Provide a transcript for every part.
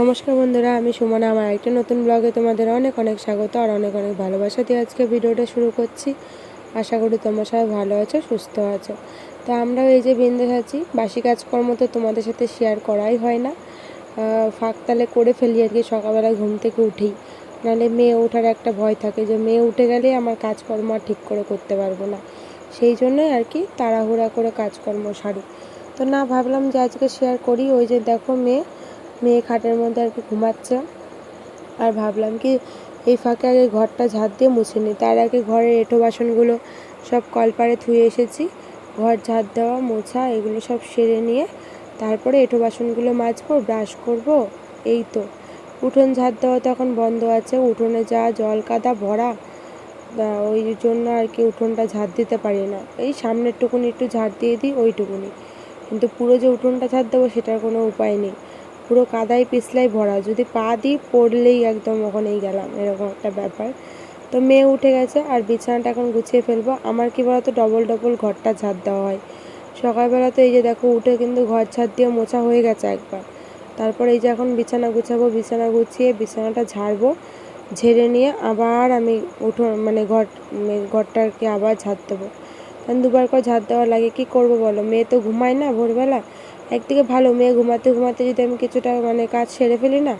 নমস্কার বন্ধুরা, আমি সুমনা। আমার একটা নতুন ব্লগে তোমাদের অনেক অনেক স্বাগত আর অনেক অনেক ভালোবাসা দিয়ে আজকে ভিডিওটা শুরু করছি। আশা করি তোমরা সবাই ভালো আছো, সুস্থ আছো। তো আমরাও এই যে বিন্দেশ আছি। বাসি কাজকর্ম তো তোমাদের সাথে শেয়ার করাই হয় না। ফাঁক তালে করে ফেলি আর কি সকালবেলা ঘুম থেকে উঠেই। নাহলে মেয়ে ওঠার একটা ভয় থাকে যে মেয়ে উঠে গেলে আমার কাজকর্ম আর ঠিক করে করতে পারব না। সেই জন্যই আর কি তাড়াহুড়া করে কাজকর্ম সারি। তো না ভাবলাম যে আজকে শেয়ার করি। ওই যে দেখো মেয়ে মেয়ে খাটের মধ্যে আর কি ঘুমাচ্ছে। আর ভাবলাম কি, এই ফাঁকে আগে ঘরটা ঝাড় দিয়ে মুছে নিই। তার আগে ঘরের এঁটো বাসনগুলো সব কলপারে ধুয়ে এসেছি। ঘর ঝাড় দেওয়া, মোছা, এগুলো সব সেরে নিয়ে তারপরে এঁটো বাসনগুলো মাজবো, ব্রাশ করব, এই তো। উঠোন ঝাড় দেওয়া তো এখন বন্ধ আছে। উঠোনে যা জল, কাদা, ভরা ওই জন্য আর কি উঠোনটা ঝাড় দিতে পারি না। এই সামনের টুকুনি একটু ঝাড় দিয়ে দিই, ওইটুকুনি। কিন্তু পুরো যে উঠোনটা ঝাড় দেবো, সেটার কোনো উপায় নেই। পুরো কাদায় পিছলাই ভরা। যদি পা দিই, পড়লেই একদম ওখানেই গেলাম, এরকম একটা ব্যাপার। তো মেয়ে উঠে গেছে আর বিছানাটা এখন গুছিয়ে ফেলব। আমার কি বলতো ডবল ডবল ঘরটা ঝাড় দেওয়া হয়। সকালবেলা তো এই যে দেখো, উঠে কিন্তু ঘর ছাদ দিয়ে মোছা হয়ে গেছে একবার। তারপর এই যে এখন বিছানা গুছাবো, বিছানা গুছিয়ে বিছানাটা ঝাড়বো, ঝেড়ে নিয়ে আবার আমি উঠো মানে ঘর ঘরটাকে আবার ঝাড় দেবো। কারণ দুবার করে ঝাড় দেওয়া লাগে, কি করব বলো? মেয়ে তো ঘুমায় না ভোরবেলা। একদিকে ভালো মেয়ে ঘুমাতে ঘুমাতে যদি আমি কিছুটা মানে কাজ সেরে ফেলি না,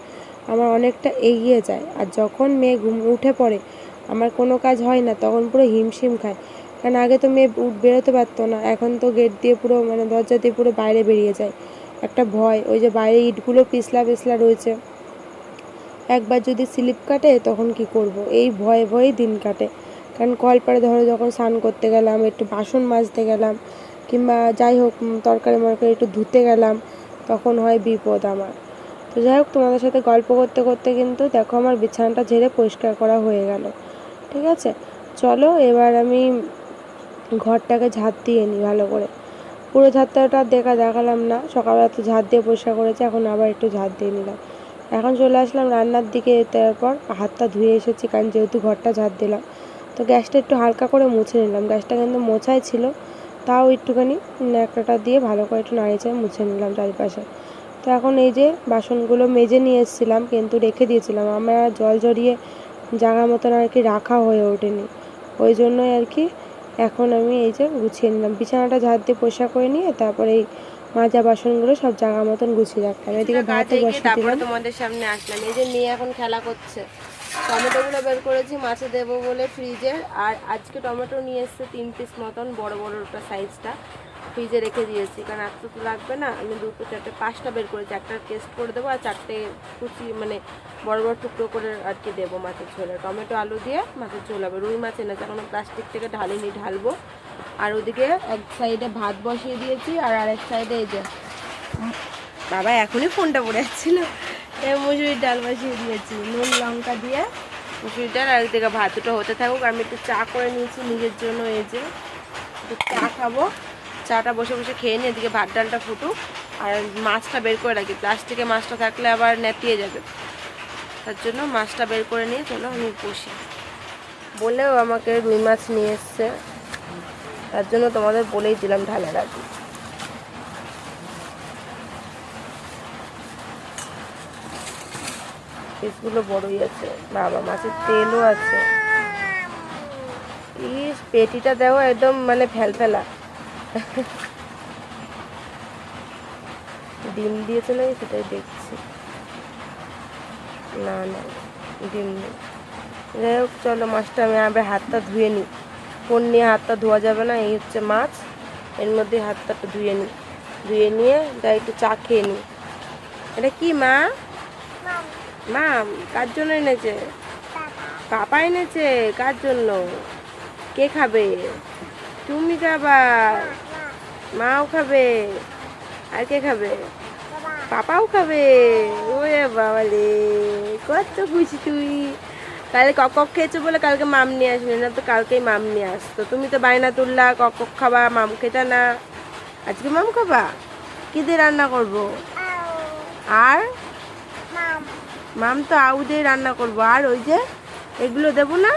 আমার অনেকটা এগিয়ে যায়। আর যখন মেয়ে ঘুম, উঠে পড়ে, আমার কোনো কাজ হয় না, তখন পুরো হিমশিম খায়। কারণ আগে তো মেয়ে উঠ, বেরোতে পারতো না, এখন তো গেট দিয়ে পুরো মানে দরজা দিয়ে পুরো বাইরে বেরিয়ে যায়। একটা ভয়, ওই যে বাইরে ইটগুলো পিছলা পিছলা রয়েছে। একবার যদি স্লিপ কাটে, তখন কি করব? এই ভয়ে ভয়েই দিন কাটে। কারণ কলপাড়ে ধরো যখন স্নান করতে গেলাম, একটু বাসন মাজতে গেলাম কিংবা যাই হোক তরকারি মরকারি একটু ধুতে গেলাম, তখন হয় বিপদ আমার। তো যাই হোক, তোমাদের সাথে গল্প করতে করতে কিন্তু দেখো আমার বিছানাটা ঝেড়ে পরিষ্কার করা হয়ে গেল। ঠিক আছে? চলো এবার আমি ঘরটাকে ঝাঁট দিয়ে নিই ভালো করে। পুরো ঝাঁট আর দেখা দেখালাম না, সকালবেলা তো ঝাঁট দিয়ে পরিষ্কার করেছি, এখন আবার একটু ঝাঁট দিয়ে নিলাম। এখন চলে আসলাম রান্নার দিকে তারপর হাতটা ধুয়ে এসেছি, কারণ যেহেতু ঘরটা ঝাঁট দিলাম। তো গ্যাসটা একটু হালকা করে মুছে নিলাম। গ্যাসটা কিন্তু মোছাই ছিল তাও একটুখানি ন্যাকড়াটা দিয়ে ভালো করে একটু নাড়িয়ে মুছে নিলাম চারিপাশে। তো এখন এই যে বাসনগুলো মেজে নিয়ে এসেছিলাম কিন্তু রেখে দিয়েছিলাম। আমরা জল জড়িয়ে জায়গা মতন আর কি রাখা হয়ে ওঠেনি। ওই জন্যই আর কি এখন আমি এই যে গুছিয়ে নিলাম। বিছানাটা ঝাড় দিয়ে পরিষ্কার করে নিয়ে তারপরে এই মাজা বাসনগুলো সব জায়গা মতন গুছিয়ে রাখলাম। এদিকে বসিয়ে দিলাম তোমাদের সামনে আসলাম। এই যে মেয়ে এখন খেলা করছে। টমেটোগুলো বের করেছি, মাছে দেবো বলে ফ্রিজে আর আজকে টমেটো নিয়ে এসছে তিন পিস মতন, বড় বড় ওটা সাইজটা ফ্রিজে রেখে দিয়েছি, কারণ এত তো লাগবে না। আমি দুটো, চারটে, পাঁচটা বের করেছি। একটা টেস্ট করে দেবো আর চারটে কুচি মানে বড় বড় টুকরো করে আর কি দেবো মাছের ঝোলে। টমেটো, আলু দিয়ে মাছের ঝোল হবে। রুই মাছ এনেছে এখনও প্লাস্টিক থেকে ঢালিনি, ঢালবো। আর ওদিকে এক সাইডে ভাত বসিয়ে দিয়েছি, আর আরেক সাইডে এই যে, বাবা এখনই ফোনটা পড়ে যাচ্ছিল মুসুরির ডাল বসিয়ে দিয়েছি, নুন, লঙ্কা দিয়ে। মুসুরির ডাল আর একদিকে ভাত দুটো হতে থাকুক, আমি একটু চা করে নিয়েছি নিজের জন্য, এই যে একটু চা খাব। চাটা বসে বসে খেয়ে নিয়ে এদিকে ভাত ডালটা ফুটুক, আর মাছটা বের করে রাখি। প্লাস্টিকে মাছটা থাকলে আবার নেতিয়ে যাবে। তার জন্য মাছটা বের করে নিয়ে চলো আমি বসি। বলেও আমাকে রুই মাছ নিয়ে এসছে। তার জন্য তোমাদের বলেই দিলাম ঢালে রাখি পিসগুলো বড়ই আছে, বাবা মাছের তেলও আছে। ইস, পেটিটা দেখো একদম মানে ফেলফেলা। ডিম দিয়েছে নাকি সেটাই দেখছি। না না, ডিম নেই। যাই হোক, চলো মাছটা আমি আবার হাতটা ধুয়ে নিই। ফোন নিয়ে হাতটা ধোয়া যাবে না, এই হচ্ছে মাছ। এর মধ্যে হাতটা ধুয়ে নিই। ধুয়ে নিয়ে, যাই একটু চা খেয়ে নিই। এটা কি মা? মা, কার জন্য এনেছে? পাপা এনেছে, কার জন্য? কে খাবে? তুমি খাবা, মাও খাবে, আর কে খাবে? পাপাও খাবে। ওরে বাবা রে কত খুশি তুই। কালকে কক খেয়েছো বলে কালকে মাম নিয়ে আসবে না তো কালকেই মাম নিয়ে আসতো। তুমি তো বায়না তুললা কক খাবা, মাম খেতা না। আজকে মাম খাবা? কী দিয়ে রান্না করব? আর? মাম তো আউ দিয়ে রান্না করব। আর ওই যে এগুলো দেব না?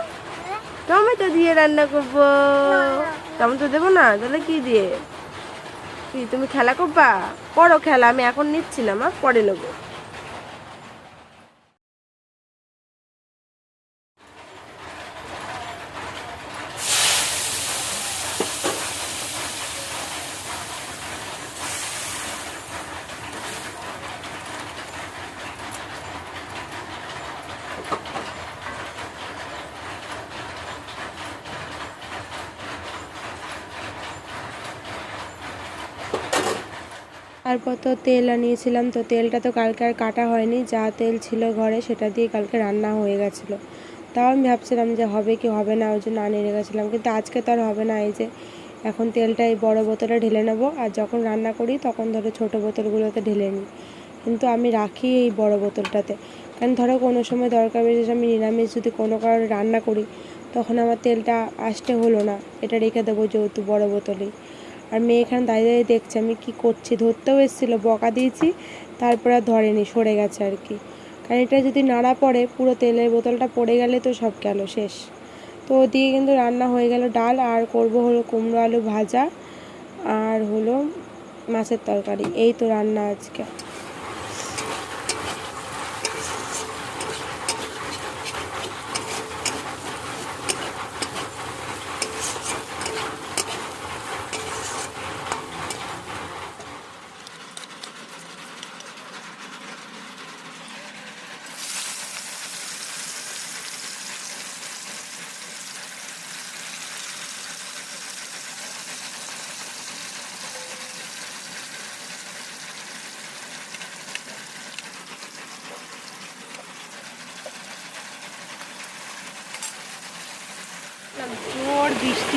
টমেটো দিয়ে রান্না করব। টমেটো দেবো না? তাহলে কি দিয়ে? কি, তুমি খেলা করবা? করো খেলা, আমি এখন নিচ্ছি না মা, পরে নেব। তারপর তো তেল আনিয়েছিলাম, তো তেলটা তো কালকে আর কাটা হয়নি, যা তেল ছিল ঘরে সেটা দিয়ে কালকে রান্না হয়ে গেছিল। তাও আমি ভাবছিলাম যে হবে কি হবে না, ওই জন্য আনিয়ে রেখেছিলাম, কিন্তু আজকে তো আর হবে না, এই যে এখন তেলটা এই বড়ো বোতলে ঢেলে নেব, আর যখন রান্না করি তখন ধরো ছোটো বোতলগুলোতে ঢেলে নিই। কিন্তু আমি রাখি এই বড় বোতলটাতে, কারণ ধরো কোনো সময় দরকার বিশেষ আমি নিরামিষ যদি কোনো কারণে রান্না করি, তখন আমার তেলটা আসতে হলো না, এটা রেখে দেবো যেহেতু বড় বোতলেই। আর মেয়ে এখানে দাঁড়িয়ে দাঁড়িয়ে দেখছে, আমি কি করছি? ধরতেও এসেছিল, বকা দিয়েছি, তারপর আর ধরেনি, সরে গেছে আর কি। কারণ এটা যদি নাড়া পড়ে, পুরো তেলের বোতলটা পড়ে গেলে তো সব গেল শেষ। তো দিয়ে কিন্তু রান্না হয়ে গেল ডাল, আর করব হলো কুমড়ো আলু ভাজা, আর হলো মাছের তরকারি। এই তো রান্না আজকে।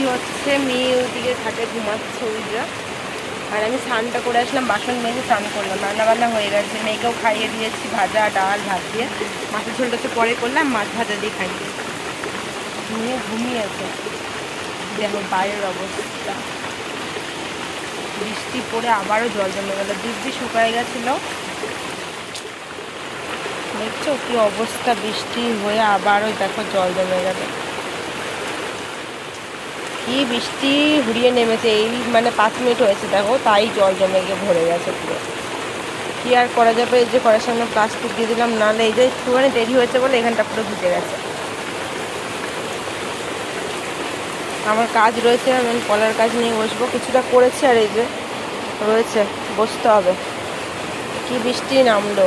বৃষ্টি হচ্ছে? মেয়ে ওইদিকে ঘাটে ঘুমাচ্ছে ওইটা। আর আমি স্নানটা করে আসলাম, বাসন মেজে স্নান করলাম। রান্না বান্না হয়ে গেছে। মেয়েকেও খাইয়ে দিয়েছি, ভাজা, ডাল, ভাত দিয়ে। মাছের ঝোলটা তো পরে করলাম, মাছ ভাজা দিয়ে খাইয়ে মেয়ে ঘুমিয়েছে দেখো বাইরের অবস্থা। বৃষ্টি পড়ে আবারও জল জমে গেল। দিব্যি শুকায় গেছিল। দেখছ কি অবস্থা? বৃষ্টি হয়ে আবারও দেখো জল জমে গেল। কি বৃষ্টি হুড়িয়ে নেমেছে, এই মানে পাঁচ মিনিট হয়েছে দেখো, তাই জল জমে গিয়ে ভরে গেছে পুরো। কি আর করা যাবে, এই যে করার সামনে প্লাস্টিক দিয়ে দিলাম, নাহলে এই যে একটুখানি দেরি হয়েছে বলে এখানটা পুরো ভিজে গেছে। আমার কাজ রয়েছে, আমি কলার কাজ নিয়ে বসবো, কিছুটা করেছি আর এই যে রয়েছে, বসতে হবে। কি বৃষ্টি নামলো।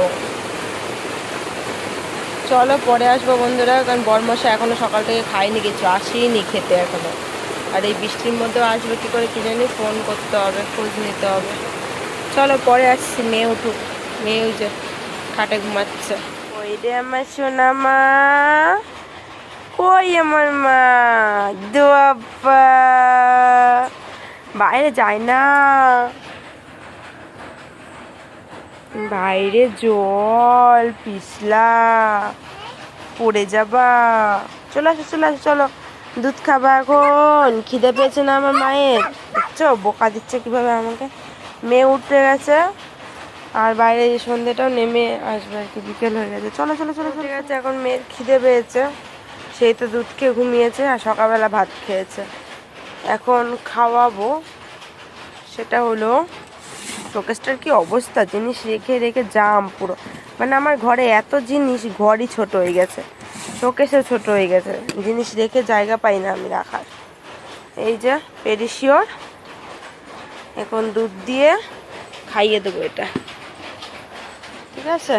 চলো পরে আসব বন্ধুরা, কারণ বরমশা এখনও সকাল থেকে খাইনি কিছু আসিনি খেতে এখনও। আর এই বৃষ্টির মধ্যেও আসবে কী করে কি জানি ফোন করতে হবে, খোঁজ নিতে হবে। চলো পরে আসছি, মেয়ে উঠুক। মেয়ে ওই যে খাটে ঘুমাচ্ছে। ওই রে আমার সোনা মা? কই আমার মা? দোয়াব্বা বাইরে যায় না। বাইরে জল, পিছলা। পড়ে যাবা। চলে আসো চলে আসো, চলো। দুধ খাবা এখন। খিদে পেয়েছে না আমার মায়ের? দেখছ বোকা দিচ্ছে কীভাবে আমাকে? মেয়ে উঠতে গেছে, আর বাইরে সন্ধ্যেটাও নেমে আসবে আর কি, বিকেল হয়ে গেছে। চলো চলো চলো, চলে। গেছে, এখন মেয়ের খিদে পেয়েছে। সেই তো দুধ খেয়ে ঘুমিয়েছে আর সকালবেলা ভাত খেয়েছে। এখন খাওয়াবো। সেটা হলো শোকেসটার কি অবস্থা? জিনিস রেখে রেখে জাম পুরো। মানে আমার ঘরে এত জিনিস, ঘরই ছোট হয়ে গেছে। শোকেসও ছোট হয়ে গেছে। জিনিস রেখে জায়গা পাই না আমি রাখার। এই যে পেডিশিওর এখন দুধ দিয়ে খাইয়ে দেবো এটা। ঠিক আছে?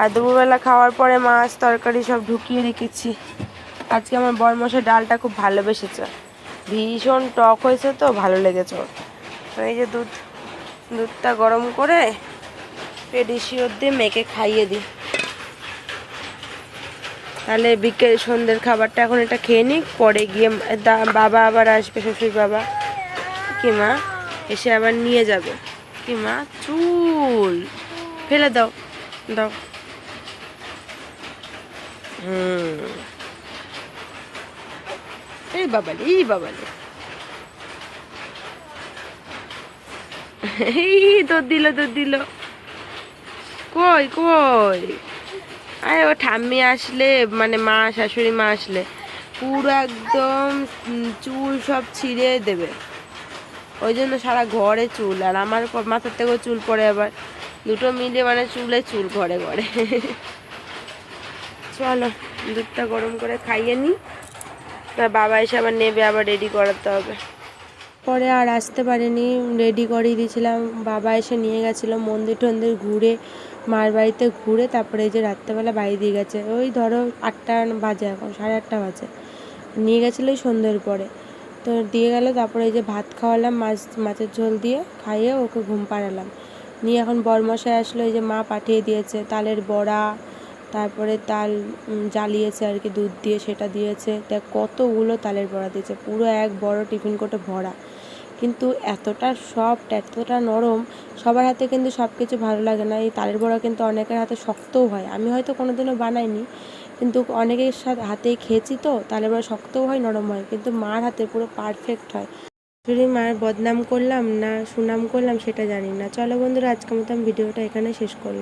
আর দুপুরবেলা খাওয়ার পরে মাছ, তরকারি সব ঢুকিয়ে রেখেছি। আজকে আমার বরমশাই ডালটা খুব ভালোবেসেছে। ভীষণ টক হয়েছে তো, ভালো লেগেছে এই যে দুধ, দুধটা গরম করে পেডিশিওর দিয়ে মেখে খাইয়ে দিই। তাহলে বিকেল সন্ধ্যের খাবারটা এখন এটা খেয়ে নিক, পরে গিয়ে বাবা আবার আসবে, শ্বশুর বাবা। কি মা? এসে আবার নিয়ে যাবে। কি মা? চুল। ফেলে দাও দাও। হুম। এই বাবালি এই বাবালি। এই তোর দিল তোর দিল। কই কই? আরে ও ঠাম্মি আসলে মানে মা, শাশুড়ি মা আসলে পুরো একদম চুল সব ছিঁড়ে দেবে। ওই জন্য সারা ঘরে চুল, আর আমার মাথার থেকেও চুল পড়ে আবার। দুটো মিলে মানে চুলে চুল ঘরে ঘরে। চলো, দুধটা গরম করে খাইয়ে নিই তার বাবা এসে আবার নেবে, আবার রেডি করাতে হবে। পরে আর আসতে পারিনি রেডি করিয়ে দিয়েছিলাম। বাবা এসে নিয়ে গেছিল মন্দির টন্দির ঘুরে। মার বাড়িতে ঘুরে তারপরে এই যে রাত্রেবেলা বাড়ি দিয়ে গেছে, ওই ধরো আটটা বাজে এখন, সাড়ে আটটা বাজে। নিয়ে গেছিল ওই সন্ধ্যের পরে। তো দিয়ে গেল, তারপরে এই যে ভাত খাওয়ালাম, মাছ, মাছের ঝোল দিয়ে খাইয়ে ওকে ঘুম পাড়ালাম। নিয়ে এখন বরমশাই আসলো, এই যে মা পাঠিয়ে দিয়েছে, তালের বড়া, তারপরে তাল জ্বালিয়েছে আর কি, দুধ দিয়ে সেটা দিয়েছে। দেখ কতগুলো তালের বড়া দিয়েছে, পুরো এক বড় টিফিন কোটে ভরা। কিন্তু এতটা সফট, এতটা নরম, সবার হাতে কিন্তু সব কিছু ভালো লাগে না। এই তালের বড়া কিন্তু অনেকের হাতে শক্তও হয়। আমি হয়তো কোনোদিনও বানাইনি, কিন্তু অনেকের সাথে হাতেই খেয়েছি তো, তালের বড়া শক্তও হয়, নরম হয়, কিন্তু মার হাতে পুরো পারফেক্ট হয়। যদি মার বদনাম করলাম না সুনাম করলাম, সেটা জানি না। চলো বন্ধুরা, আজকের মতো আমি ভিডিওটা এখানে শেষ করলাম।